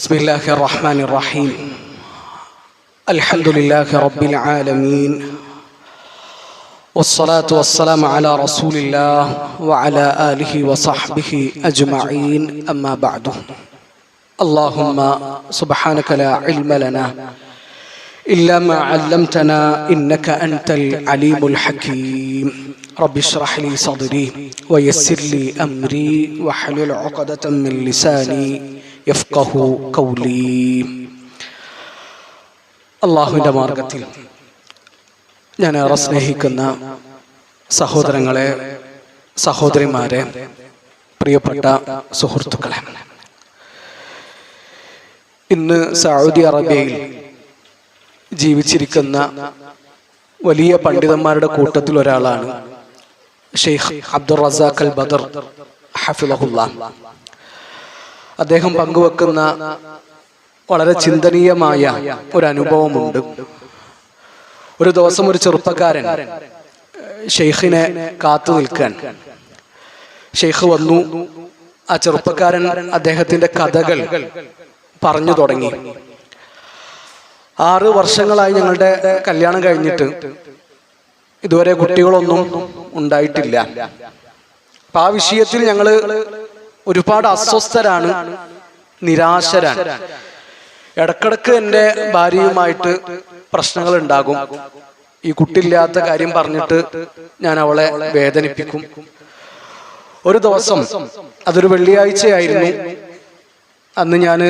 بسم الله الرحمن الرحيم. الحمد لله رب العالمين. والصلاة والسلام على رسول الله وعلى آله وصحبه أجمعين. أما بعد. اللهم سبحانك لا علم لنا إلا ما علمتنا إنك أنت العليم الحكيم. رب اشرح لي صدري ويسر لي أمري واحلل عقدة من لساني യഫ്കഹു കൗലി അള്ളാഹുവിന്റെ മാർഗത്തിൽ ഞാൻ ഏറെ സ്നേഹിക്കുന്ന സഹോദരങ്ങളെ സഹോദരിമാരെ പ്രിയപ്പെട്ട സുഹൃത്തുക്കളെ. ഇന്ന് സൗദി അറേബ്യയിൽ ജീവിച്ചിരിക്കുന്ന വലിയ പണ്ഡിതന്മാരുടെ കൂട്ടത്തിൽ ഒരാളാണ് ഷെയ്ഖ് അബ്ദുൾ റസാഖ് അൽ ബദർ ഹഫിലഹുല്ല അദ്ദേഹം പങ്കുവെക്കുന്ന വളരെ ചിന്തനീയമായ ഒരു അനുഭവമുണ്ട് ഒരു ദിവസം ഒരു ചെറുപ്പക്കാരൻ ഷെയ്ഖിനെ കാത്തു നിൽക്കാൻ. ഷെയ്ഖ് വന്നു. ആ ചെറുപ്പക്കാരൻ അദ്ദേഹത്തിന്റെ കഥകൾ പറഞ്ഞു തുടങ്ങി. ആറ് വർഷങ്ങളായി ഞങ്ങളുടെ കല്യാണം കഴിഞ്ഞിട്ട് ഇതുവരെ കുട്ടികളൊന്നും ഉണ്ടായിട്ടില്ല. അപ്പൊ ആ വിഷയത്തിൽ ഞങ്ങൾ ഒരുപാട് അസ്വസ്ഥരാണ് നിരാശരാണ്. ഇടക്കിടക്ക് എന്റെ ഭാര്യയുമായിട്ട് പ്രശ്നങ്ങൾ ഉണ്ടാകും ഈ കുട്ടിയില്ലാത്ത കാര്യം പറഞ്ഞിട്ട് ഞാൻ അവളെ വേദനിപ്പിക്കും. ഒരു ദിവസം അതൊരു വെള്ളിയാഴ്ചയായിരുന്നു. അന്ന് ഞാൻ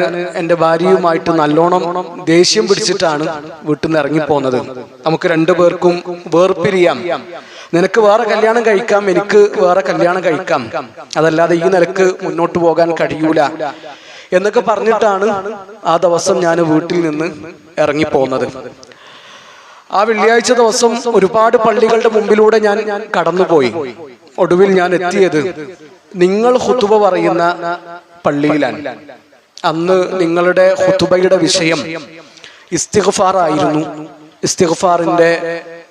എന്റെ ഭാര്യയുമായിട്ട് നല്ലോണം ദേഷ്യം പിടിച്ചിട്ടാണ് വീട്ടിൽ നിന്ന് ഇറങ്ങിപ്പോന്നത്. നമുക്ക് രണ്ടു പേർക്കും വേർപിരിയാം. നിനക്ക് വേറെ കല്യാണം കഴിക്കാം എനിക്ക് വേറെ കല്യാണം കഴിക്കാം. അതല്ലാതെ ഈ നിലയ്ക്ക് മുന്നോട്ട് പോകാൻ കഴിയൂല. എന്നൊക്കെ പറഞ്ഞിട്ടാണ് ആ ദിവസം ഞാൻ വീട്ടിൽ നിന്ന് ഇറങ്ങിപ്പോന്നത്. ആ വെള്ളിയാഴ്ച ദിവസം ഒരുപാട് പള്ളികളുടെ മുമ്പിലൂടെ ഞാൻ കടന്നുപോയി. ഒടുവിൽ ഞാൻ എത്തിയത് നിങ്ങൾ ഹുതുവ പറയുന്ന പള്ളിയിലാണ്. അന്ന് നിങ്ങളുടെ ഹുതുബയുടെ വിഷയം ഇസ്തിഗ്ഫാർ ആയിരുന്നു ഇസ്തിഗ്ഫാറിന്റെ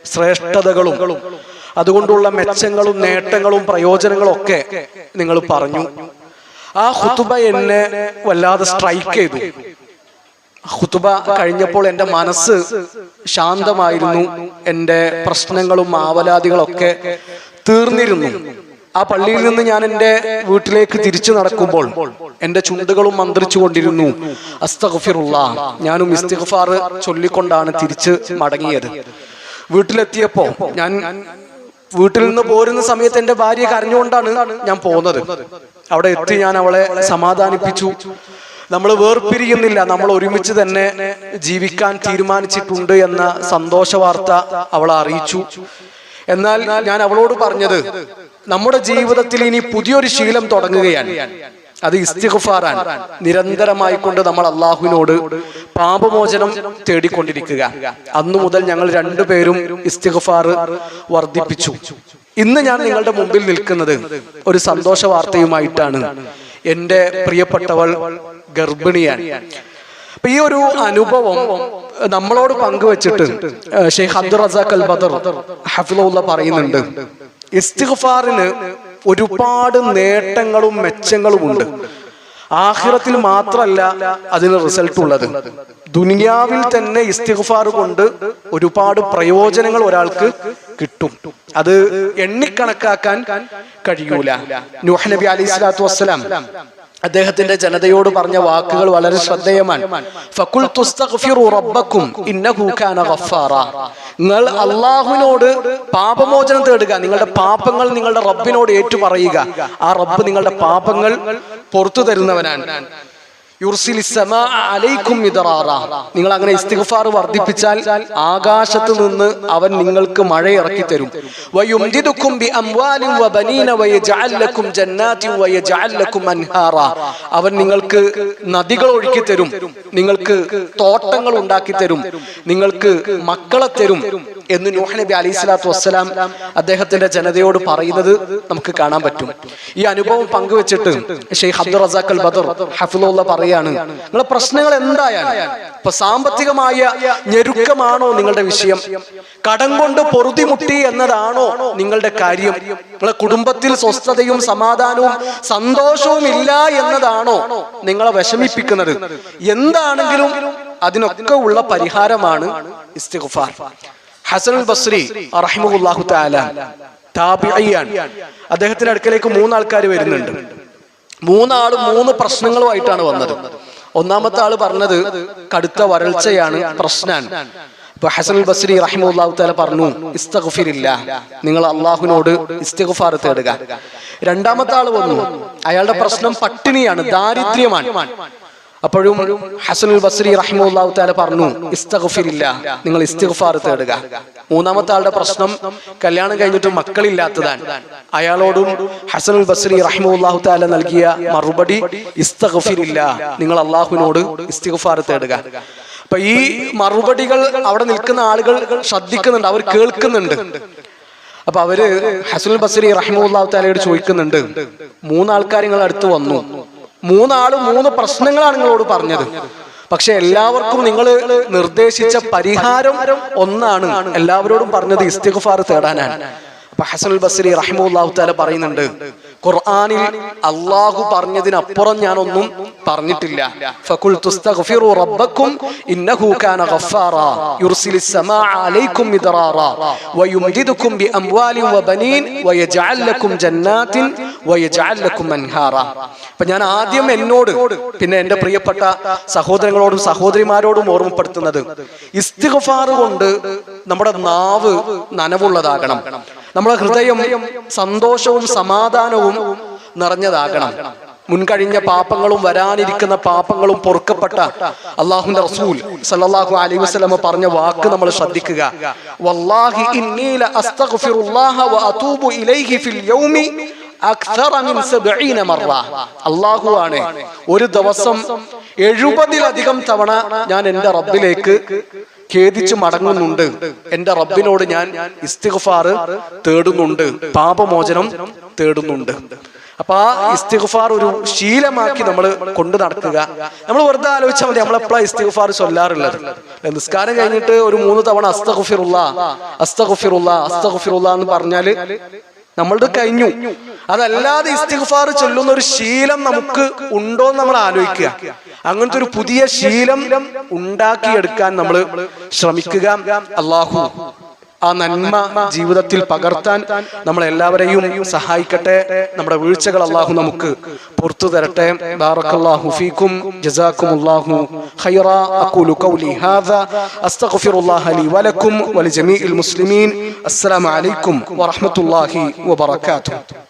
ശ്രേഷ്ഠതകളും അതുകൊണ്ടുള്ള മെച്ചങ്ങളും നേട്ടങ്ങളും പ്രയോജനങ്ങളും ഒക്കെ നിങ്ങൾ പറഞ്ഞു. ആ ഹുതുബ എന്നെ വല്ലാതെ സ്ട്രൈക്ക് ചെയ്തു. ഹുതുബ കഴിഞ്ഞപ്പോൾ എന്റെ മനസ്സ് ശാന്തമായിരുന്നു. എന്റെ പ്രശ്നങ്ങളും ആവലാതികളൊക്കെ തീർന്നിരുന്നു. ആ പള്ളിയിൽ നിന്ന് ഞാൻ എന്റെ വീട്ടിലേക്ക് തിരിച്ചു നടക്കുമ്പോൾ എന്റെ ചുണ്ടുകളും മന്ത്രിച്ചുകൊണ്ടിരുന്നു കൊണ്ടിരുന്നു അസ്തഗ്ഫിറുള്ള ഞാനും ഇസ്തിഗ്ഫാർ ചൊല്ലിക്കൊണ്ടാണ് തിരിച്ച് മടങ്ങിയത്. വീട്ടിലെത്തിയപ്പോ ഞാൻ വീട്ടിൽ നിന്ന് പോരുന്ന സമയത്ത് എന്റെ ഭാര്യ കരഞ്ഞുകൊണ്ടാണ് ഞാൻ പോകുന്നത് അവിടെ എത്തി ഞാൻ അവളെ സമാധാനിപ്പിച്ചു. നമ്മൾ വേർപിരിയുന്നില്ല നമ്മൾ ഒരുമിച്ച് തന്നെ ജീവിക്കാൻ തീരുമാനിച്ചിട്ടുണ്ട് എന്ന സന്തോഷ വാർത്ത അവളെ അറിയിച്ചു. എന്നാൽ ഞാൻ അവളോട് പറഞ്ഞത് നമ്മുടെ ജീവിതത്തിൽ ഇനി പുതിയൊരു ശീലം തുടങ്ങുകയാണ്. അത് ഇസ്തിഹുഫാറാണ് നിരന്തരമായി കൊണ്ട് നമ്മൾ അള്ളാഹുവിനോട് പാപമോചനം തേടിക്കൊണ്ടിരിക്കുക. അന്നു മുതൽ ഞങ്ങൾ രണ്ടുപേരും ഇസ്തിഗ്ഫാർ വർദ്ധിപ്പിച്ചു. ഇന്ന് ഞാൻ നിങ്ങളുടെ മുമ്പിൽ നിൽക്കുന്നത് ഒരു സന്തോഷ വാർത്തയുമായിട്ടാണ്. എന്റെ പ്രിയപ്പെട്ടവൾ ഗർഭിണിയാണ്. ഈ ഒരു അനുഭവം നമ്മളോട് പങ്കുവച്ചിട്ട് ഷെയ്ഖ് അബ്ദുൾ റസാഖ് അൽ ബദർ ഹഫിലുള്ള പറയുന്നുണ്ട്. ഇസ്തിഗ്ഫാറിന് ഒരുപാട് നേട്ടങ്ങളും മെച്ചങ്ങളും ഉണ്ട്. ആഹിറത്തിൽ മാത്രമല്ല അതിന് റിസൾട്ട് ഉള്ളത്. ദുനിയാവിൽ തന്നെ ഇസ്തിഗ്ഫാർ കൊണ്ട് ഒരുപാട് പ്രയോജനങ്ങൾ ഒരാൾക്ക് കിട്ടും. അത് എണ്ണിക്കണക്കാക്കാൻ കഴിയൂല. നൂഹ് നബി അലൈഹി സ്വലാത്തു വസ്സലാം അദ്ദേഹത്തിന്റെ ജനതയോട് പറഞ്ഞ വാക്കുകൾ വളരെ ശ്രദ്ധേയമാണ്. ഫക്കുൽ റബ്ബക്കും നിങ്ങൾ അള്ളാഹുവിനോട് പാപമോചനം തേടുക. നിങ്ങളുടെ പാപങ്ങൾ നിങ്ങളുടെ റബ്ബിനോട് ഏറ്റുപറയുക. ആ റബ്ബ് നിങ്ങളുടെ പാപങ്ങൾ പുറത്തു തരുന്നവനാണ്. നിങ്ങൾ അങ്ങനെ ഇസ്തിഗ്ഫാർ വർദ്ധിപ്പിച്ചാൽ ആകാശത്ത് നിന്ന് അവൻ നിങ്ങൾക്ക് മഴ ഇറക്കി തരും അവൻ നിങ്ങൾക്ക് നദികൾ ഒഴുക്കി തരും നിങ്ങൾക്ക് തോട്ടങ്ങൾ ഉണ്ടാക്കി തരും നിങ്ങൾക്ക് മക്കളെ തരും. എന്ന് നൂഹ് നബി അലൈഹി സ്വലാത്തു വസ്സലാം അദ്ദേഹത്തിന്റെ ജനതയോട് പറയുന്നത് നമുക്ക് കാണാൻ പറ്റും. ഈ അനുഭവം പങ്കുവെച്ചിട്ട് ഷെയ്ഖ് അബ്ദുൾ റസാഖ് അൽ ബദർ ഹഫിലുള്ള പറയാണ് നിങ്ങളെ പ്രശ്നങ്ങൾ എന്തായാലും? ഇപ്പൊ സാമ്പത്തികമായ ഞെരുക്കമാണോ നിങ്ങളുടെ വിഷയം? കടം കൊണ്ട് പൊറുതിമുട്ടി എന്നതാണോ നിങ്ങളുടെ കാര്യം? നിങ്ങളെ കുടുംബത്തിൽ സ്വസ്ഥതയും സമാധാനവും സന്തോഷവും ഇല്ല എന്നതാണോ നിങ്ങളെ വിഷമിപ്പിക്കുന്നത്? എന്താണെങ്കിലും അതിനൊക്കെ ഉള്ള പരിഹാരമാണ് ഇസ്തിഗ്ഫാർ. ഹസനുൽ ബസ്രി റഹിമുല്ലാഹു താല അദ്ദേഹത്തിന്റെ അടുക്കലേക്ക് മൂന്നാൾക്കാർ വരുന്നുണ്ട്. മൂന്നാളും മൂന്ന് പ്രശ്നങ്ങളുമായിട്ടാണ് വന്നത്. ഒന്നാമത്തെ ആൾ പറഞ്ഞത് കടുത്ത വരൾച്ചയാണ് പ്രശ്നമാണ് ഇപ്പൊ ഹസൻ ബസ്രി റഹിമുല്ലാഹു താല പറഞ്ഞു ഇസ്തഗ്ഫിരില്ല നിങ്ങൾ അള്ളാഹുവിനോട് ഇസ്തഗ്ഫാർ തേടുക. രണ്ടാമത്തെ ആൾ വന്നു. അയാളുടെ പ്രശ്നം പട്ടിണിയാണ് ദാരിദ്ര്യമാണ്. അപ്പോഴും ഹസനുൽ ബസ്രി റഹിമുല്ലാഹു താല പറഞ്ഞു ഇസ്തഗ്ഫിരില്ല നിങ്ങൾ ഇസ്തിഗ്ഫാർ തേടുക. മൂന്നാമത്തെ ആളുടെ പ്രശ്നം കല്യാണം കഴിഞ്ഞിട്ട് മക്കളില്ലാത്തതാണ്. അയാളോടും ഹസനുൽ ബസ്രി റഹിമുല്ലാഹു താല നൽകിയ മറുപടി ഇസ്തഗ്ഫിരില്ല നിങ്ങൾ അള്ളാഹുവിനോട് ഇസ്തിഗ്ഫാർ തേടുക. അപ്പൊ ഈ മറുപടികൾ അവിടെ നിൽക്കുന്ന ആളുകൾ ശ്രദ്ധിക്കുന്നുണ്ട് അവർ കേൾക്കുന്നുണ്ട്. അപ്പൊ അവർ ഹസനുൽ ബസരി റഹിമുല്ലാഹു താലയോട് ചോദിക്കുന്നുണ്ട് മൂന്നാൾക്കാർ നിങ്ങൾ അടുത്ത് വന്നു മൂന്നാളും മൂന്ന് പ്രശ്നങ്ങളാണ് നിങ്ങളോട് പറഞ്ഞത്. പക്ഷെ എല്ലാവർക്കും നിങ്ങൾ നിർദ്ദേശിച്ച പരിഹാരം ഒന്നാണ്. എല്ലാവരോടും പറഞ്ഞത് ഇസ്തിഗ്ഫാർ തേടാനാണ്. അപ്പൊ ഹസനുൽ ബസ്രി റഹിമുല്ലാഹു താല പറയുന്നുണ്ട് ഖുർആനിൽ അള്ളാഹു പറഞ്ഞതിനപ്പുറം ഞാനൊന്നും പറഞ്ഞിട്ടില്ല. ഇന്നഹു കാന അലൈക്കും അപ്പോൾ ഞാൻ ആദ്യം എന്നോട് പിന്നെ എന്റെ പ്രിയപ്പെട്ട സഹോദരങ്ങളോടും സഹോദരിമാരോടും ഓർമ്മപ്പെടുത്തുന്നത് ഇസ്തിഗ്ഫാർ കൊണ്ട് നമ്മുടെ നാവ് നനവുള്ളതാകണം. നമ്മുടെ ഹൃദയം സന്തോഷവും സമാധാനവും നിറഞ്ഞതാകണം. മുൻകഴിഞ്ഞ പാപങ്ങളും വരാനിരിക്കുന്ന പാപങ്ങളും പൊറുക്കപ്പെട്ട അള്ളാഹുന്റെ റസൂൽ സല്ലല്ലാഹു അലൈഹി വസ്ലമ പറഞ്ഞ വാക്ക് നമ്മൾ ശ്രദ്ധിക്കുക. അല്ലാഹു ആണ് ഒരു ദിവസം എഴുപതിലധികം തവണ ഞാൻ എന്റെ റബ്ബിലേക്ക് ഖേദിച്ചു മടങ്ങുന്നുണ്ട്. എന്റെ റബ്ബിനോട് ഞാൻ ഇസ്തിഗ്ഫാർ തേടുന്നുണ്ട്. പാപമോചനം തേടുന്നുണ്ട്. അപ്പൊ ആ ഇസ്തിഗ്ഫാർ ഒരു ശീലമാക്കി നമ്മൾ കൊണ്ടു നടക്കുക. നമ്മൾ വെറുതെ ആലോചിച്ചാൽ മതി നമ്മൾ എപ്പോഴാണ് ഇസ്തിഗ്ഫാർ ചൊല്ലാറുള്ളത്? നിസ്കാരം കഴിഞ്ഞിട്ട് ഒരു മൂന്ന് തവണ അസ്തഖുഫിറുള്ള അസ്തഖുഫിറുള്ള അസ്തഖുഫിറുള്ള എന്ന് പറഞ്ഞാൽ നമ്മളുടെ കഴിഞ്ഞു. അതല്ലാതെ ഇസ്തിഗ്ഫാർ ചൊല്ലുന്ന ഒരു ശീലം നമുക്ക് ഉണ്ടോ എന്ന് നമ്മൾ ആലോചിക്കുക. അങ്ങനത്തെ ഒരു പുതിയ ശീലം ഉണ്ടാക്കിയെടുക്കാൻ നമ്മൾ ശ്രമിക്കുക. അള്ളാഹു ആ നന്മ ജീവിതത്തിൽ പകർത്താൻ നമ്മളെല്ലാവരെയും സഹായിക്കട്ടെ. നമ്മുടെ വീഴ്ചകൾ അള്ളാഹു നമുക്ക് പുറത്തു തരട്ടെ. ബാറക്കല്ലാഹു ജസാക്കുമുല്ലാഹു ഖൈറ. ഹാദാ. അസ്തഗ്ഫിറുല്ലാഹ വലക്കും മുസ്ലിമീൻ. അസ്സലാമു അലൈക്കും വറഹ്മത്തുള്ളാഹി വബറകാതുഹു.